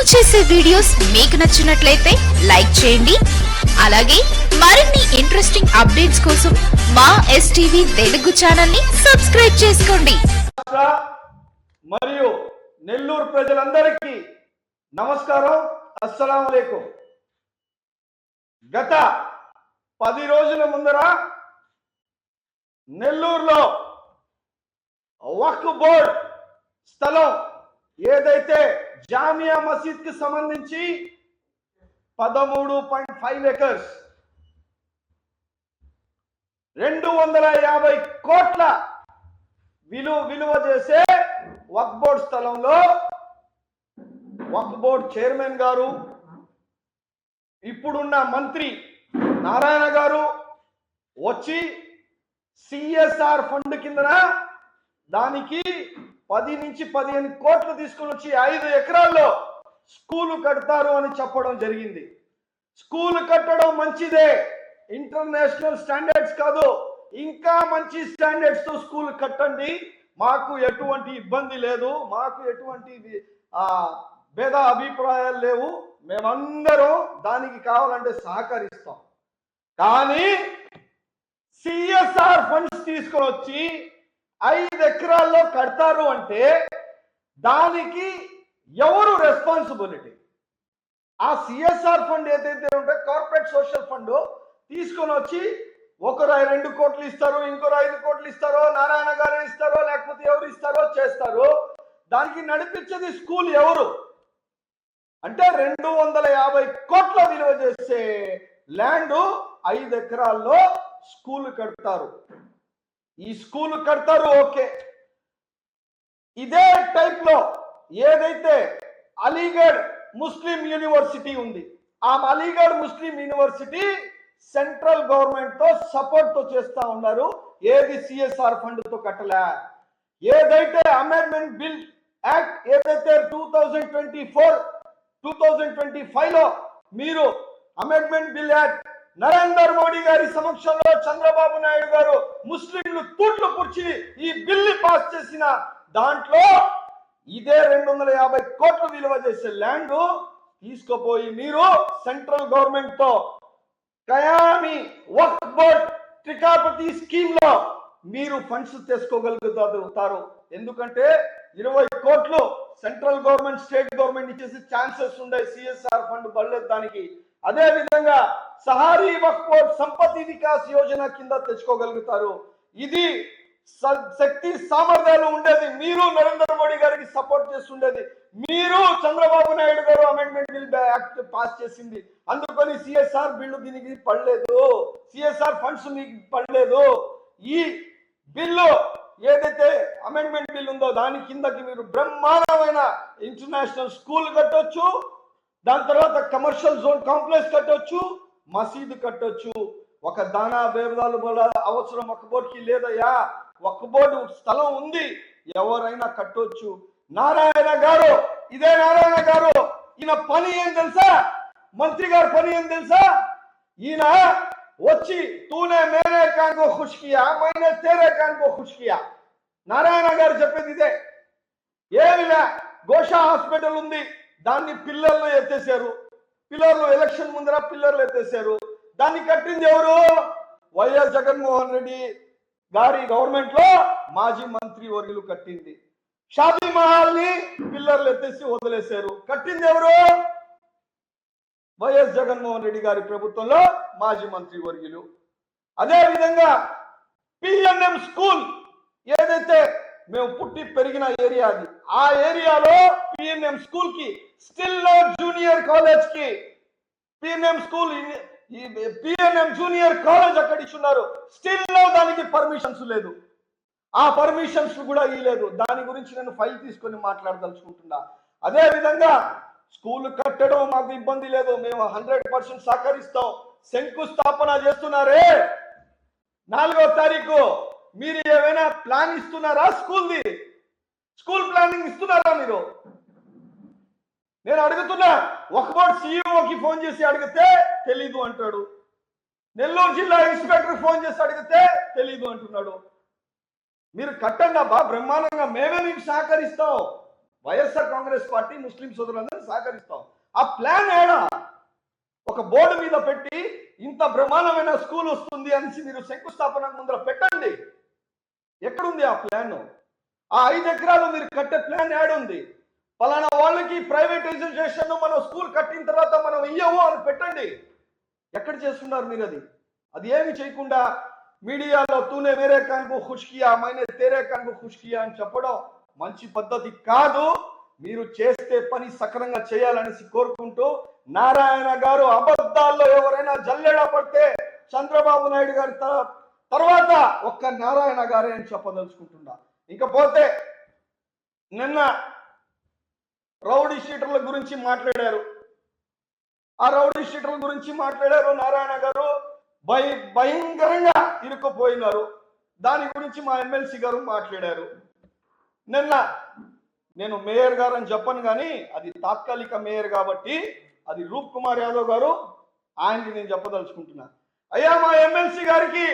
మేము చేసే వీడియోస్ మీకు నచ్చినట్లయితే లైక్ చేయండి. అలాగే మరిన్ని ఇంట్రెస్టింగ్ అప్డేట్స్ కోసం మా ఎస్టీవీ తెలుగు ఛానల్ని సబ్స్క్రైబ్ చేసుకోండి. మరియు నెల్లూరు ప్రజలందరికీ నమస్కారం. అస్సలం గత పది రోజుల ముందర నెల్లూరులో వక్ బోర్డ్ స్థలం ఏదైతే జామియా మసీద్కి సంబంధించి పదమూడు పాయింట్ ఫైవ్ ఎకర్స్ రెండు వందల యాభై కోట్ల విలువ విలువ చేసే వక్ బోర్డ్ స్థలంలో వక్ బోర్డ్ చైర్మన్ గారు ఇప్పుడున్న మంత్రి నారాయణ గారు వచ్చి సిఎస్ఆర్ ఫండ్ కిందన దానికి పది నుంచి పదిహేను కోట్లు తీసుకుని వచ్చి ఐదు ఎకరాల్లో స్కూలు కడతారు అని చెప్పడం జరిగింది. స్కూల్ కట్టడం మంచిదే. ఇంటర్నేషనల్ స్టాండర్డ్స్ కాదు. ఇంకా మంచి స్టాండర్డ్స్తో స్కూల్ కట్టండి. మాకు ఎటువంటి ఇబ్బంది లేదు. మాకు ఎటువంటి భేద అభిప్రాయాలు లేవు. మేమందరం దానికి కావాలంటే సహకరిస్తాం. కానీ సిఎస్ఆర్ ఫండ్స్ తీసుకొని వచ్చి ఐదు ఎకరాల్లో కడతారు అంటే దానికి ఎవరు రెస్పాన్సిబిలిటీ ఆ సిఎస్ఆర్ ఫండ్ ఏదైతే ఉంటే కార్పొరేట్ సోషల్ ఫండ్ తీసుకొని వచ్చి ఒకరు రెండు కోట్లు ఇస్తారు ఇంకొకరు ఐదు కోట్లు ఇస్తారో నారాయణ గారు ఇస్తారో లేకపోతే ఎవరు ఇస్తారో చేస్తారు. దానికి నడిపించేది స్కూల్ ఎవరు? అంటే రెండు వందల యాభై కోట్ల విలువ చేసే ల్యాండ్ ఐదు ఎకరాల్లో స్కూల్ కడతారు. ఈ స్కూల్ కడతారు ఓకే. ఇదే టైప్లో ఏదైతే అలీగఢ్ ముస్లిం యూనివర్సిటీ ఉంది ఆ అలీగఢ్ ముస్లిం యూనివర్సిటీ సెంట్రల్ గవర్నమెంట్తో సపోర్ట్తో చేస్తా ఉన్నారు. ఏది సిఎస్ఆర్ ఫండ్తో కట్టలే. ఏదైతే అమెండ్మెంట్ బిల్ యాక్ట్ ఏదైతే two thousand twenty four two thousand twenty ఫైవ్లో మీరు amendment bill act Narender Modi గారి సమక్షంలో చంద్రబాబు నాయుడు గారు ముస్లింలు తూట్లు పుచ్చి ఈ బిల్లు పాస్ చేసిన దాంట్లో ఇదే రెండు వందల యాభై కోట్లు విలువ చేసే ల్యాండ్ తీసుకుపోయి మీరు సెంట్రల్ గవర్నమెంట్తో కయామి వక్ బోర్డ్ త్రికాపతి స్కీమ్లో మీరు ఫండ్స్ తెచ్చుకోగలుగుతారు. ఎందుకంటే ఇరవై కోట్లు సెంట్రల్ గవర్నమెంట్ స్టేట్ గవర్నమెంట్ ఇచ్చేసి ఛాన్సెస్ ఉండే సిఎస్ఆర్ ఫండ్ పడలేదు దానికి. అదే విధంగా సహారీ వక్ సంపత్తి వికాస్ యోజన కింద తెచ్చుకోగలుగుతారు. ఇది స- శక్తి సామర్థ్యాలు ఉండేది. మీరు నరేంద్ర మోడీ గారికి సపోర్ట్ చేస్తుండేది. మీరు చంద్రబాబు నాయుడు గారు అమెండ్మెంట్ బిల్ యాక్ట్ పాస్ చేసింది. అందుకని సిఎస్ఆర్ బిల్లు దీనికి పడలేదు. సిఎస్ఆర్ ఫండ్స్ మీకు పడలేదు. ఈ బిల్లు ఏదైతే అమెండ్మెంట్ బిల్ ఉందో దాని కిందకి మీరు బ్రహ్మాండమైన ఇంటర్నేషనల్ స్కూల్ కట్టొచ్చు. దాని తర్వాత కమర్షియల్ జోన్ కాంప్లెక్స్ కట్టొచ్చు మసీదు కట్టొచ్చు. ఒక దానా భేదాలు కూడా అవసరం. ఒక బోర్డుకి లేదయ్యా ఒక బోర్డు స్థలం ఉంది ఎవరైనా కట్టొచ్చు. నారాయణ గారు ఇదే నారాయణ గారు ఈయన పని ఏం తెలుసా? మంత్రి గారి పని ఏం తెలుసా? ఈయన వచ్చి తూనే మేరే కాన్కో ఖుష్కియా మైనే తేరే కాన్కో ఖుష్కియా. నారాయణ గారు చెప్పేది ఇదే. ఏమిలే గోషా హాస్పిటల్ ఉంది. దాన్ని పిల్లర్లు ఎత్తేసారు పిల్లర్లు ఎలక్షన్ ముందర పిల్లర్లు ఎత్తేసారు దాన్ని కట్టింది ఎవరు? వైఎస్ జగన్మోహన్ రెడ్డి గారి గవర్నమెంట్లో మాజీ మంత్రి వర్గులు కట్టింది. షాదీ మహల్ని పిల్లర్లు ఎత్తేసి వదిలేశారు. కట్టింది ఎవరు? వైఎస్ జగన్మోహన్ రెడ్డి గారి ప్రభుత్వంలో మాజీ మంత్రి వర్గులు అదే విధంగా పిఎన్ఎం స్కూల్ మేము పుట్టి పెరిగిన ఏరియా అది. ఆ ఏరియాలో పిఎన్ఎం స్కూల్కి స్టిల్ జూనియర్ కాలేజ్కి PNM school PNM junior college అక్కడ ఇచ్చున్నారు స్టిల్ దానికి పర్మిషన్స్ లేదు. ఆ పర్మిషన్స్ కూడా ఇవ్వలేదు దాని గురించి నేను ఫైల్ తీసుకొని మాట్లాడదలుచుకుంటున్నా. అదే విధంగా స్కూల్ కట్టడం మాకు ఇబ్బంది లేదు. మేము హండ్రెడ్ పర్సెంట్ సహకరిస్తాం. శంకుస్థాపన చేస్తున్నారే. నాలుగో తారీఖు మీరు ఏమైనా ప్లాన్ ఇస్తున్నారా స్కూల్ది? స్కూల్ ప్లానింగ్ ఇస్తున్నారా మీరు? నేను అడుగుతున్నా ఒక బోర్డు సీఈఓకి ఫోన్ చేసి అడిగితే తెలీదు అంటాడు. నెల్లూరు జిల్లా ఇన్స్పెక్టర్ ఫోన్ చేసి అడిగితే తెలీదు అంటున్నాడు. మీరు కట్టండి అబ్బా బ్రహ్మాండంగా మేమే మీకు సహకరిస్తాం. వైఎస్ఆర్ కాంగ్రెస్ పార్టీ ముస్లిం సోదరులందరూ సహకరిస్తాం. ఆ ప్లాన్ ఏడా? ఒక బోర్డు మీద పెట్టి ఇంత బ్రహ్మాండమైన స్కూల్ వస్తుంది అనేసి మీరు శంకుస్థాపన ముందర పెట్టండి. ఎక్కడుంది ఆ ప్లాన్? ఆ ఐదు ఎకరాలు మీరు కట్టే ప్లాన్ ఉంది పలానా వాళ్ళకి ప్రైవేటైజేషన్ మనం స్కూల్ కట్టిన తర్వాత మనం ఇయ్యము అని పెట్టండి. ఎక్కడ చేస్తున్నారు మీరు అది అది ఏమి చేయకుండా మీడియాలో తూనే వేరే కాన్కు ఖుష్కియా మైనే తేరే కాన్కు ఖుష్కియా అని చెప్పడం మంచి పద్ధతి కాదు. మీరు చేస్తే పని సక్రంగా చేయాలనేసి కోరుకుంటూ నారాయణ గారు అబద్ధాల్లో ఎవరైనా జల్లెడ పడితే చంద్రబాబు నాయుడు గారి తర్వాత తర్వాత ఒక్క నారాయణ గారే అని చెప్పదలుచుకుంటున్నా. ఇంకపోతే నిన్న రౌడీ షీటర్ల గురించి మాట్లాడారు. ఆ రౌడీ షీటర్ల గురించి మాట్లాడారు నారాయణ గారు. భయ భయంకరంగా ఇరుక్కుపోయినారు. దాని గురించి మా ఎమ్మెల్సీ గారు మాట్లాడారు. నిన్న నేను మేయర్ గారు అని చెప్పను కానీ అది తాత్కాలిక మేయర్ కాబట్టి అది రూప్ కుమార్ యాదవ్ గారు ఆయనకి నేను చెప్పదలుచుకుంటున్నా. అయ్యా మా ఎమ్మెల్సీ గారికి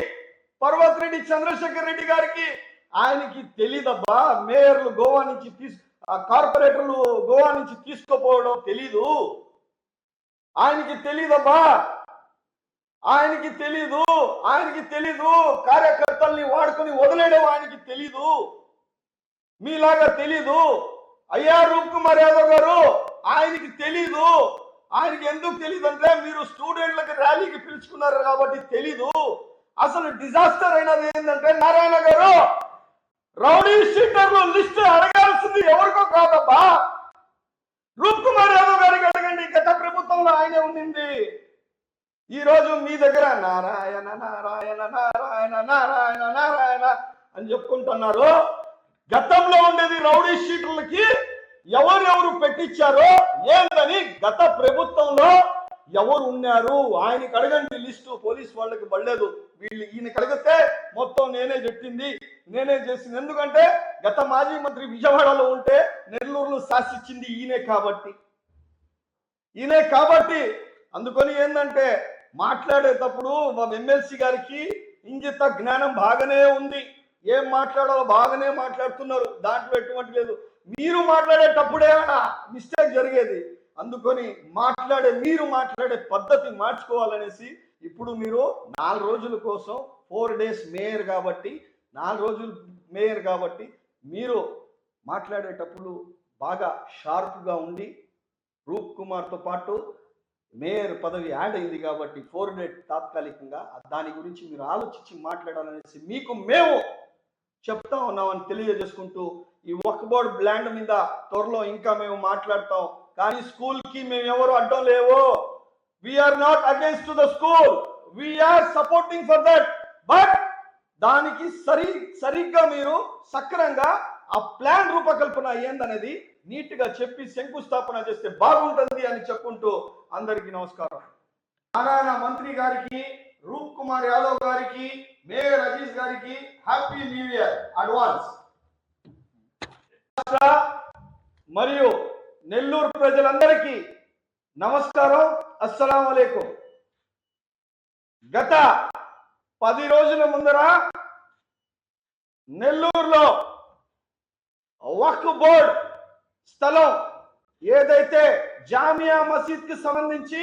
పర్వత్ రెడ్డి చంద్రశేఖర్ రెడ్డి గారికి ఆయనకి తెలీదబ్బా. మేయర్లు గోవా నుంచి తీసు కార్పొరేటర్లు గోవా నుంచి తీసుకుపోవడం తెలీదు. ఆయనకి తెలీదబ్బా. ఆయనకి తెలీదు. ఆయనకి తెలీదు. కార్యకర్తల్ని వాడుకొని వదిలేయడం ఆయనకి తెలీదు. మీలాగా తెలీదు. అయ్యా రూప్ కుమార్ యాదవ్ గారు ఆయనకి తెలీదు. ఆయనకి ఎందుకు తెలియదు అంటే మీరు స్టూడెంట్లకి ర్యాలీకి పిలుచుకున్నారు కాబట్టి తెలీదు. అసలు డిజాస్టర్ అయినది ఏంటంటే నారాయణ గారు రౌడీ షీటర్లు లిస్ట్ అడగాల్సింది ఎవరికో కాదబ్బా. రూప్ కుమార్ యాదవ్ గారికి అడగండి గత ప్రభుత్వంలో ఆయనే ఉండింది. ఈ రోజు మీ దగ్గర నారాయణ నారాయణ నారాయణ నారాయణ నారాయణ అని చెప్పుకుంటున్నారు. గతంలో ఉండేది రౌడీ షీట్లకి ఎవరెవరు పెట్టించారో ఏందని గత ప్రభుత్వంలో ఎవరు ఉన్నారు? ఆయనకి అడగండి లిస్టు పోలీస్ వాళ్ళకి పడలేదు. వీళ్ళు ఈయన కలిగితే మొత్తం నేనే చెప్పింది. నేనే చేసింది. ఎందుకంటే గత మాజీ మంత్రి విజయవాడలో ఉంటే నెల్లూరులో శాసించింది ఈయనే కాబట్టి. ఈయనే కాబట్టి అందుకని ఏంటంటే మాట్లాడేటప్పుడు మా ఎమ్మెల్సీ గారికి ఇంగిత జ్ఞానం బాగానే ఉంది. ఏం మాట్లాడాలో బాగానే మాట్లాడుతున్నారు. దాంట్లో ఎటువంటి లేదు. మీరు మాట్లాడేటప్పుడే మిస్టేక్ జరిగేది. అందుకొని మాట్లాడే మీరు మాట్లాడే పద్ధతి మార్చుకోవాలనేసి ఇప్పుడు మీరు నాలుగు రోజుల కోసం ఫోర్ డేస్ మేయర్ కాబట్టి నాలుగు రోజులు మేయర్ కాబట్టి మీరు మాట్లాడేటప్పుడు బాగా షార్ప్గా ఉండి రూప్ కుమార్తో పాటు మేయర్ పదవి యాడ్ అయింది కాబట్టి ఫోర్ డేట్ తాత్కాలికంగా దాని గురించి మీరు ఆలోచించి మాట్లాడాలనేసి మీకు మేము చెప్తా ఉన్నామని తెలియజేసుకుంటూ ఈ ఒక్క బోర్డ్ బ్లాండ్ మీద త్వరలో ఇంకా మేము మాట్లాడతాం. కానీ స్కూల్కి మేము ఎవరు అడ్డం లేవు. We're not against the school we're supporting for that but దానికి సరి సరిగ్గా మీరు సక్రంగా ఆ ప్లాన్ రూపకల్పన ఏందనేది నీట్గా చెప్పి శంకుస్థాపన చేస్తే బాగుంటుంది అని చెప్పుకుంటూ అందరికీ నమస్కారం. నారాయణ మంత్రి గారికి రూప్ కుమార్ యాదవ్ గారికి మేయర్ అజీజ్ గారికి హ్యాపీ న్యూ ఇయర్ అడ్వాన్స్. మరియు నెల్లూరు ప్రజలందరికీ నమస్కారం. అస్సలం గత పది రోజుల ముందర నెల్లూరులో వక్ బోర్డ్ స్థలం ఏదైతే జామియా మసీద్కి సంబంధించి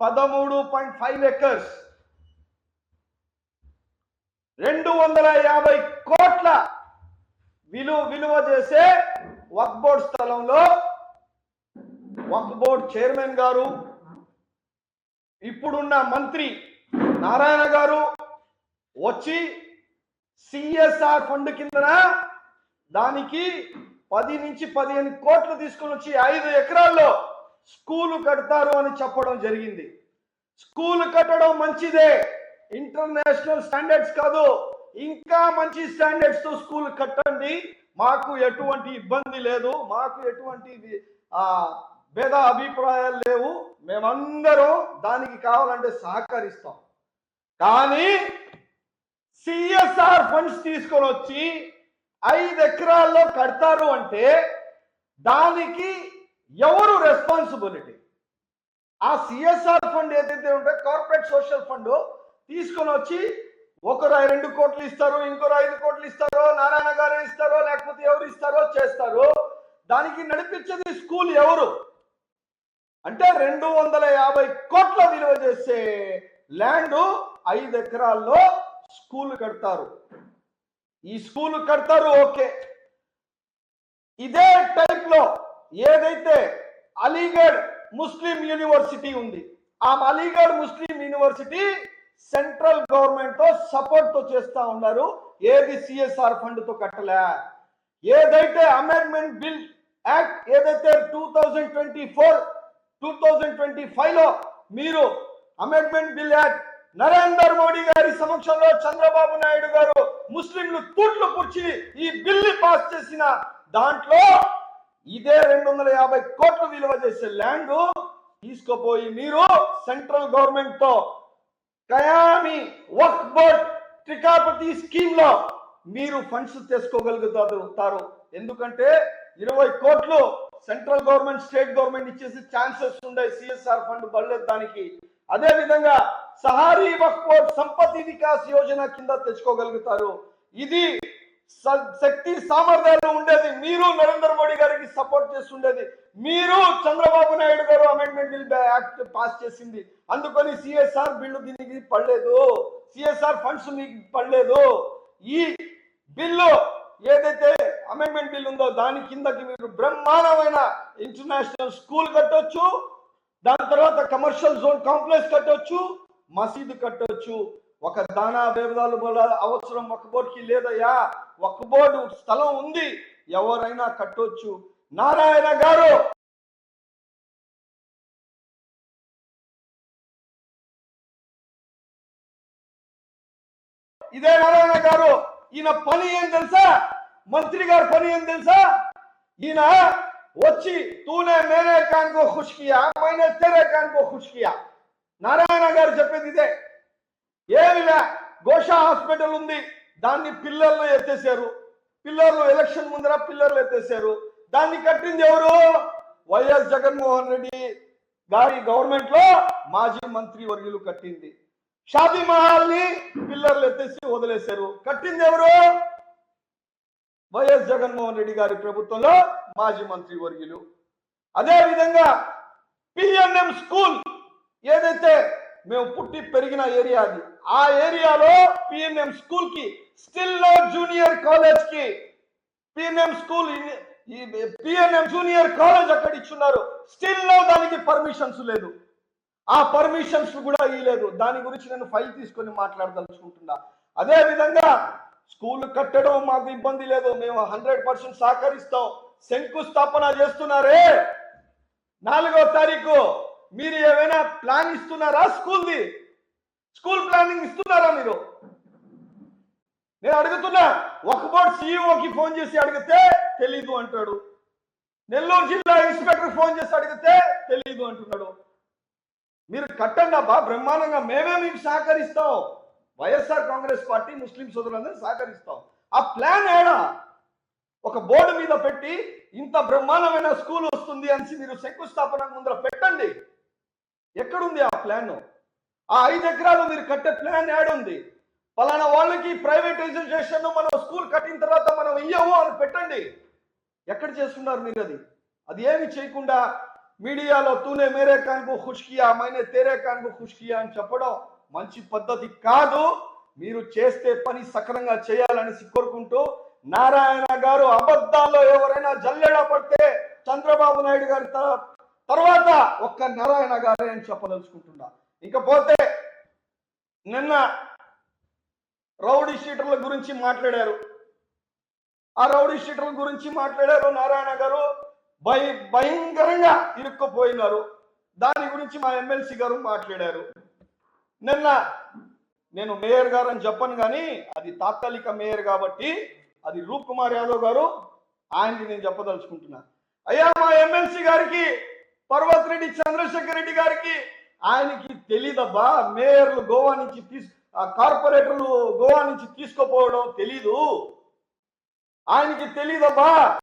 పదమూడు పాయింట్ ఫైవ్ ఎకర్స్ రెండు వందల యాభై కోట్ల విలువ విలువ చేసే వక్బోర్డ్ స్థలంలో వక్ఫ్ బోర్డ్ చైర్మన్ గారు ఇప్పుడున్న మంత్రి నారాయణ గారు వచ్చి సిఎస్ఆర్ ఫండ్ కిందన దానికి పది నుంచి పదిహేను కోట్లు తీసుకుని వచ్చి ఐదు ఎకరాల్లో స్కూలు కడతారు అని చెప్పడం జరిగింది. స్కూల్ కట్టడం మంచిదే ఇంటర్నేషనల్ స్టాండర్డ్స్ కాదు ఇంకా మంచి స్టాండర్డ్స్తో స్కూల్ కట్టండి మాకు ఎటువంటి ఇబ్బంది లేదు మాకు ఎటువంటి భేద అభిప్రాయాలు లేవు. మేమందరం దానికి కావాలంటే సహకరిస్తాం. కానీ సిఎస్ఆర్ ఫండ్స్ తీసుకొని వచ్చి ఐదు ఎకరాల్లో కడతారు అంటే దానికి ఎవరు రెస్పాన్సిబిలిటీ? ఆ సిఎస్ఆర్ ఫండ్ ఏదైతే ఉంటే కార్పొరేట్ సోషల్ ఫండ్ తీసుకొని వచ్చి ఒకరు రెండు కోట్లు ఇస్తారు ఇంకొకరు ఐదు కోట్లు ఇస్తారో నారాయణ గారు ఇస్తారో లేకపోతే ఎవరు ఇస్తారో చేస్తారు. దానికి నడిపించేది స్కూల్ ఎవరు? అంటే రెండు వందల యాభై కోట్ల విలువ చేసే ల్యాండ్ ఐదు ఎకరాల్లో స్కూల్ కడతారు. ఈ స్కూల్ కడతారు ఓకే. ఇదే టైప్లో ఏదైతే అలీగఢ్ ముస్లిం యూనివర్సిటీ ఉంది ఆ అలీగఢ్ ముస్లిం యూనివర్సిటీ సెంట్రల్ గవర్నమెంట్తో సపోర్ట్తో చేస్తా ఉన్నారు. ఏది సిఎస్ఆర్ ఫండ్తో కట్టలే. ఏదైతే అమెండ్మెంట్ బిల్ యాక్ట్ ఏదైతే two thousand twenty four two thousand twenty ఫైవ్లో మీరు amendment bill act Narender Modi గారి సమక్షంలో చంద్రబాబు నాయుడు గారు ముస్లింలు తూట్లు కూర్చి ఈ బిల్లు పాస్ చేసిన దాంట్లో ఇదే రెండు వందల యాభై కోట్లు విలువ చేసే ల్యాండ్ తీసుకుపోయి మీరు సెంట్రల్ గవర్నమెంట్తో కయామి వక్ బోర్డ్ త్రికాపతి స్కీమ్లో మీరు ఫండ్స్ తెచ్చుకోగలుగుతారు. ఎందుకంటే ఇరవై కోట్లు సెంట్రల్ గవర్నమెంట్ స్టేట్ గవర్నమెంట్ ఇచ్చేసి ఛాన్సెస్ ఉండే సిఎస్ఆర్ ఫండ్ పడలేదు దానికి అదే విధంగా సహారీ వక్ఫోర్ సంపత్తి వికాస్ యోజన కింద తెచ్చుకోగలుగుతారు. ఇది స- శక్తి సామర్థ్యాలు ఉండేది. మీరు నరేంద్ర మోడీ గారికి సపోర్ట్ చేస్తుండేది. మీరు చంద్రబాబు నాయుడు గారు అమెండ్మెంట్ బిల్ యాక్ట్ పాస్ చేసింది. అందుకని సిఎస్ఆర్ బిల్లు దీనికి పడలేదు. సిఎస్ఆర్ ఫండ్స్ మీకు పడలేదు. ఈ బిల్లు ఏదైతే అమెండ్మెంట్ బిల్ ఉందో దాని కిందకి మీరు బ్రహ్మాండమైన ఇంటర్నేషనల్ స్కూల్ కట్టొచ్చు. దాని తర్వాత కమర్షియల్ జోన్ కాంప్లెక్స్ కట్టొచ్చు మసీదు కట్టొచ్చు. ఒక దానా భేదాలు కూడా అవసరం ఒక బోర్డుకి లేదయ్యా. ఒక బోర్డు స్థలం ఉంది ఎవరైనా కట్టొచ్చు. నారాయణ గారు! ఇదే నారాయణ గారు! ఈయన పని ఏం తెలుసా? మంత్రి గారి పని ఏం తెలుసా? ఈయన వచ్చి తూనే మేరే కాన్కో ఖుష్ కియా మైనే తెరే కాన్కో ఖుష్ కియా. నారాయణ గారు చెప్పేది ఇదే. ఏమిలే గోషా హాస్పిటల్ ఉంది దాన్ని పిల్లర్లు ఎత్తేసారు పిల్లర్లు ఎలక్షన్ ముందర పిల్లర్లు ఎత్తేసారు దాన్ని కట్టింది ఎవరు? వైఎస్ జగన్మోహన్ రెడ్డి గారి గవర్నమెంట్లో మాజీ మంత్రి వర్యులు కట్టింది. షాదీ మహల్ని పిల్లర్లు ఎత్తేసి వదిలేశారు. కట్టింది ఎవరు? వైఎస్ జగన్మోహన్ రెడ్డి గారి ప్రభుత్వంలో మాజీ మంత్రి వర్యులు. అదేవిధంగా పిఎన్ఎం స్కూల్ ఏదైతే మేము పుట్టి పెరిగిన ఏరియా అది ఆ ఏరియాలో పిఎన్ఎం స్కూల్కి స్టిల్ జూనియర్ కాలేజ్కి PNM school PNM junior college అక్కడ ఇచ్చున్నారు. స్టిల్లో దానికి పర్మిషన్స్ లేదు. ఆ పర్మిషన్స్ కూడా ఇవ్వలేదు దాని గురించి నేను ఫైల్ తీసుకొని మాట్లాడదలుచుకుంటున్నా. అదే విధంగా స్కూల్ కట్టడం మాకు ఇబ్బంది లేదు. మేము హండ్రెడ్ పర్సెంట్ సహకరిస్తాం. శంకుస్థాపన చేస్తున్నారే. నాలుగో తారీఖు మీరు ఏమైనా ప్లాన్ ఇస్తున్నారా స్కూల్ది? స్కూల్ ప్లానింగ్ ఇస్తున్నారా మీరు? నేను అడుగుతున్నా ఒక బోర్డు సిఇఓకి ఫోన్ చేసి అడిగితే తెలీదు అంటాడు. నెల్లూరు జిల్లా ఇన్స్పెక్టర్ ఫోన్ చేసి అడిగితే తెలీదు అంటున్నాడు. మీరు కట్టండి అబ్బా బ్రహ్మాండంగా మేమే మీకు సహకరిస్తాం. వైఎస్ఆర్ కాంగ్రెస్ పార్టీ ముస్లిం సోదరులందరూ సహకరిస్తాం. ఆ ప్లాన్ ఏడా? ఒక బోర్డు మీద పెట్టి ఇంత బ్రహ్మాండమైన స్కూల్ వస్తుంది అని మీరు శంకుస్థాపన ముందర పెట్టండి. ఎక్కడుంది ఆ ప్లాన్? ఆ ఐదు ఎకరాలు మీరు కట్టే ప్లాన్ ఏడుంది? పలానా వాళ్ళకి ప్రైవేటైజేషన్ మనం స్కూల్ కట్టిన తర్వాత మనం ఇయ్యము అని పెట్టండి. ఎక్కడ చేస్తున్నారు మీరు అది? అది ఏమి చేయకుండా మీడియాలో తూనే మేరే కాన్కు ఖుష్కియా మైనే తేరే కాన్కు ఖుష్కియా అని చెప్పడం మంచి పద్ధతి కాదు. మీరు చేస్తే పని సక్రంగా చేయాలని కోరుకుంటూ నారాయణ గారు అబద్ధాల్లో ఎవరైనా జల్లెడ పడితే చంద్రబాబు నాయుడు గారి తర్వాత ఒక్క నారాయణ గారే అని చెప్పదలుచుకుంటున్నా. ఇంకపోతే నిన్న రౌడీ షీటర్ల గురించి మాట్లాడారు. ఆ రౌడీ షీటర్ల గురించి మాట్లాడారు నారాయణ గారు. భయ భయంకరంగా ఇరుక్కుపోయినారు. దాని గురించి మా ఎమ్మెల్సీ గారు మాట్లాడారు. నిన్న నేను మేయర్ గారు అని చెప్పను కానీ అది తాత్కాలిక మేయర్ కాబట్టి అది రూప్ కుమార్ యాదవ్ గారు ఆయనకి నేను చెప్పదలుచుకుంటున్నా. అయ్యా మా ఎమ్మెల్సీ గారికి పర్వత్ రెడ్డి చంద్రశేఖర్ రెడ్డి గారికి ఆయనకి తెలీదబ్బా. మేయర్లు గోవా నుంచి తీసు ఆ కార్పొరేటర్లు గోవా నుంచి తీసుకుపోవడం తెలీదు. ఆయనకి తెలీదబ్బా.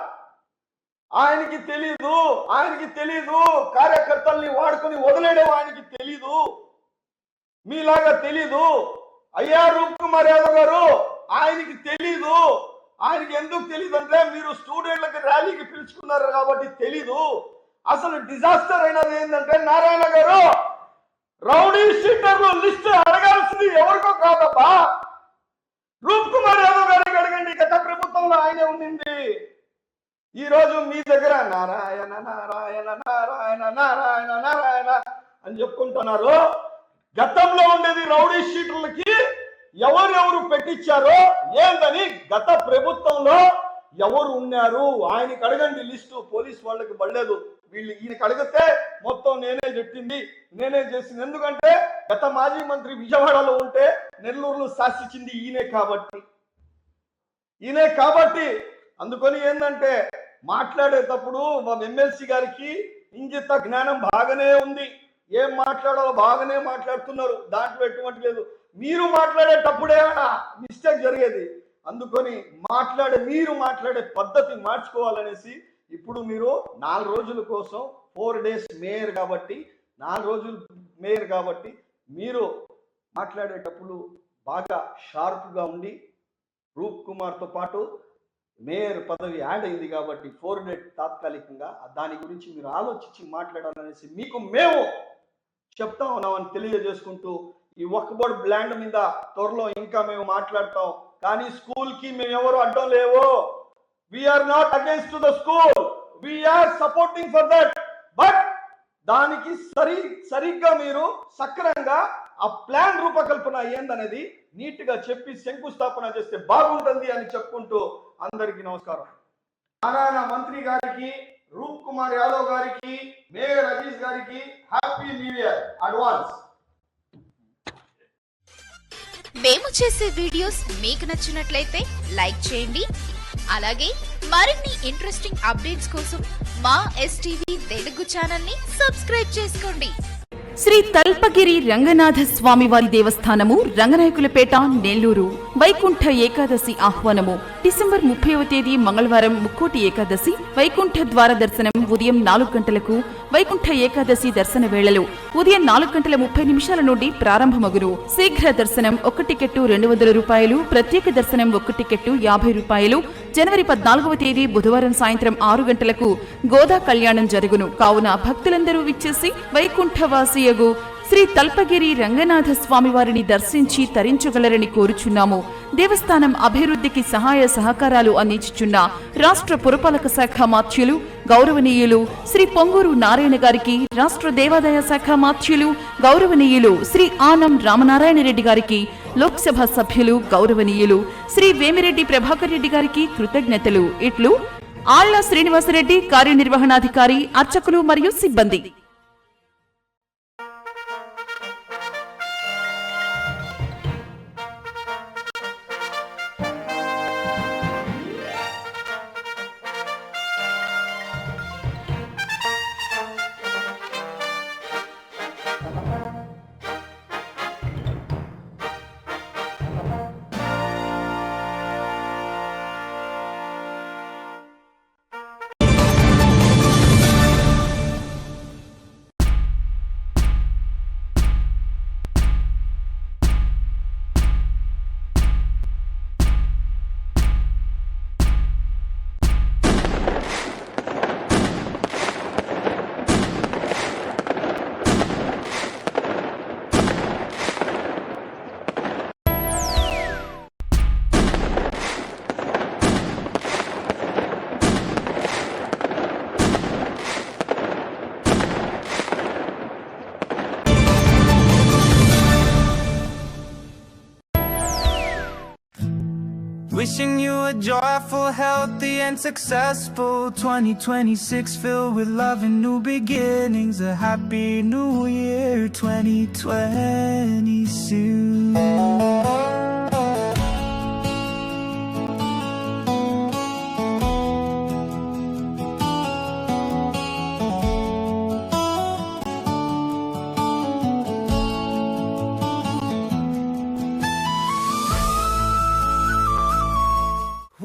ఆయనకి తెలీదు. ఆయనకి తెలీదు. కార్యకర్తల్ని వాడుకొని వదిలేయడం ఆయనకి తెలీదు. మీలాగా తెలీదు. అయ్యా రూప్ కుమార్ యాదవ్ గారు? ఆయనకి తెలీదు. ఆయనకి ఎందుకు తెలియదు అంటే మీరు స్టూడెంట్లకి ర్యాలీకి పిలుచుకున్నారు కాబట్టి తెలీదు. అసలు డిజాస్టర్ అయినది ఏంటంటే నారాయణ గారు రౌడీ షీటర్లు లిస్ట్ అడగాల్సింది ఎవరికో కాదబ్బా. రూప్ కుమార్ యాదవ్ గారికి అడగండి. గత ప్రభుత్వంలో ఆయనే ఉండింది. ఈ రోజు మీ దగ్గర నారాయణ నారాయణ నారాయణ నారాయణ నారాయణ అని చెప్పుకుంటున్నారు. గతంలో ఉండేది రౌడీ షీటర్లకి ఎవరెవరు పెట్టించారో ఏందని గత ప్రభుత్వంలో ఎవరు ఉన్నారు? ఆయనకి అడగండి లిస్టు. పోలీస్ వాళ్ళకి పడలేదు. వీళ్ళు ఈయనకి అడిగితే మొత్తం నేనే చెప్పింది నేనే చేసింది. ఎందుకంటే గత మాజీ మంత్రి విజయవాడలో ఉంటే నెల్లూరులో శాసించింది ఈయనే కాబట్టి. ఈయనే కాబట్టి అందుకని ఏంటంటే మాట్లాడేటప్పుడు మా ఎమ్మెల్సీ గారికి ఇంగిత జ్ఞానం బాగానే ఉంది. ఏం మాట్లాడాలో బాగానే మాట్లాడుతున్నారు. దాంట్లో ఎటువంటి లేదు. మీరు మాట్లాడేటప్పుడే మిస్టేక్ జరిగేది. అందుకని మాట్లాడే మీరు మాట్లాడే పద్ధతి మార్చుకోవాలనేసి ఇప్పుడు మీరు నాలుగు రోజుల కోసం ఫోర్ డేస్ మేయర్ కాబట్టి నాలుగు రోజులు మేయర్ కాబట్టి మీరు మాట్లాడేటప్పుడు బాగా షార్ప్గా ఉండి రూప్ కుమార్తో పాటు మేయర్ పదవి యాడ్ అయింది కాబట్టి ఫోర్ డేట్ తాత్కాలికంగా దాని గురించి మీరు ఆలోచించి మాట్లాడాలనేసి మీకు మేము చెప్తా ఉన్నామని తెలియజేసుకుంటూ ఈ ఒక్కబోర్డ్ బ్లాండ్ మీద త్వరలో ఇంకా మేము మాట్లాడతాం. కానీ స్కూల్కి మేము ఎవరు అడ్డం లేవు we're not against the school we're supporting for that but దానికి సరి సరిగ్గా మీరు సక్రంగా ఆ ప్లాన్ రూపకల్పన ఏందనేది నీట్గా చెప్పి శంకుస్థాపన చేస్తే బాగుంటుంది అని చెప్పుకుంటూ అందరికీ నమస్కారం. నారాయణ మంత్రి గారికి రూప్ కుమార్ యాదవ్ గారికి మేయర్ రజీష్ గారికి హ్యాపీ న్యూ ఇయర్ అడ్వాన్స్. మేము చేసే వీడియోస్ మీకు నచ్చినట్లయితే లైక్ చేయండి. అలాగే మరిన్ని ఇంట్రెస్టింగ్ అప్డేట్స్ కోసం మా ఎస్టీవీ తెలుగు ఛానల్ని సబ్స్క్రైబ్ చేసుకోండి. శ్రీ తల్పగిరి రంగనాథ స్వామివారి దేవస్థానము రంగనాయకులపేట నెల్లూరు. వైకుంఠ ఏకాదశి ఆహ్వానము. డిసెంబర్ ముప్పైవ తేదీ మంగళవారం ముక్కోటి ఏకాదశి. వైకుంఠ ద్వార దర్శనం ఉదయం నాలుగు గంటలకు. వైకుంఠ ఏకాదశి దర్శన వేళలు ఉదయం నాలుగు గంటల ముప్పై నిమిషాల నుండి ప్రారంభమగును. శీఘ్ర దర్శనం ఒక టికెట్టు రెండు వందల రూపాయలు ప్రత్యేక దర్శనం ఒక టికెట్టు యాభై రూపాయలు. జనవరి పద్నాలుగవ తేదీ బుధవారం సాయంత్రం ఆరు గంటలకు గోదా కళ్యాణం జరుగును. కావున భక్తులందరూ విచ్చేసి వైకుంఠవాసియగు శ్రీ తల్పగిరి రంగనాథ స్వామివారిని దర్శించి తరించగలరని కోరుచున్నాము. దేవస్థానం అభివృద్ధికి సహాయ సహకారాలు అందించుచున్న రాష్ట్ర పురపాలక శాఖ మాత్యులు గౌరవనీయులు శ్రీ పొంగూరు నారాయణ గారికి రాష్ట్ర దేవాదాయ శాఖ మాత్యులు గౌరవనీయులు శ్రీ ఆనం రామనారాయణ రెడ్డి గారికి లోక్సభ సభ్యులు గౌరవనీయులు శ్రీ వేమిరెడ్డి ప్రభాకర్ రెడ్డి గారికి కృతజ్ఞతలు. ఇట్లు ఆళ్ళ శ్రీనివాసరెడ్డి కార్యనిర్వహణాధికారి అర్చకులు మరియు సిబ్బంది. Wishing you a joyful, healthy, and successful 2026 filled with love and new beginnings. A happy new year 2020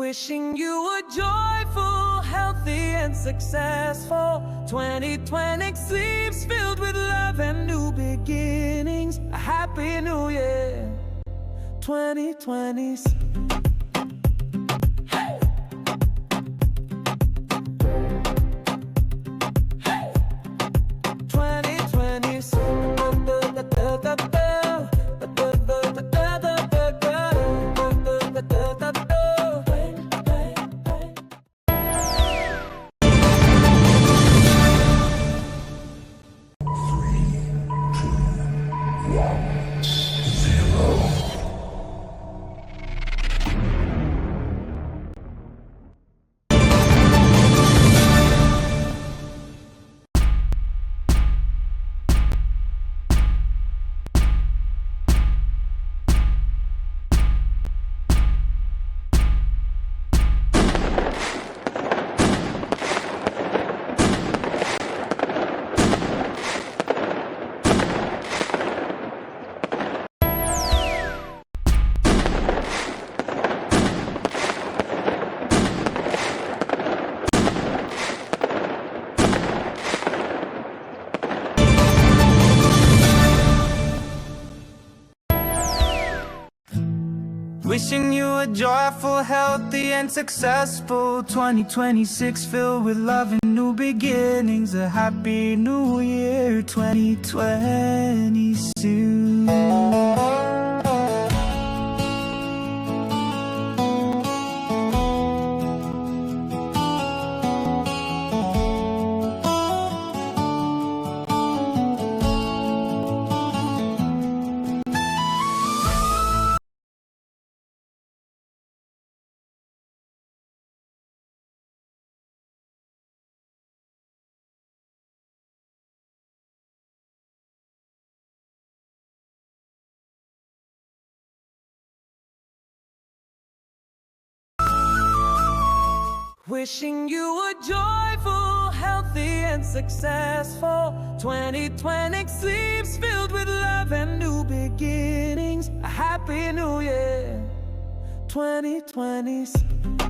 Wishing you a joyful, healthy, and successful 2026 filled with love and new beginnings. A happy new year 2020. Wishing you a joyful, healthy, and successful 2026 filled with love and new beginnings. A happy new year 2022. Wishing you a joyful, healthy, and successful 2026 filled with love and new beginnings. A happy new year 2026.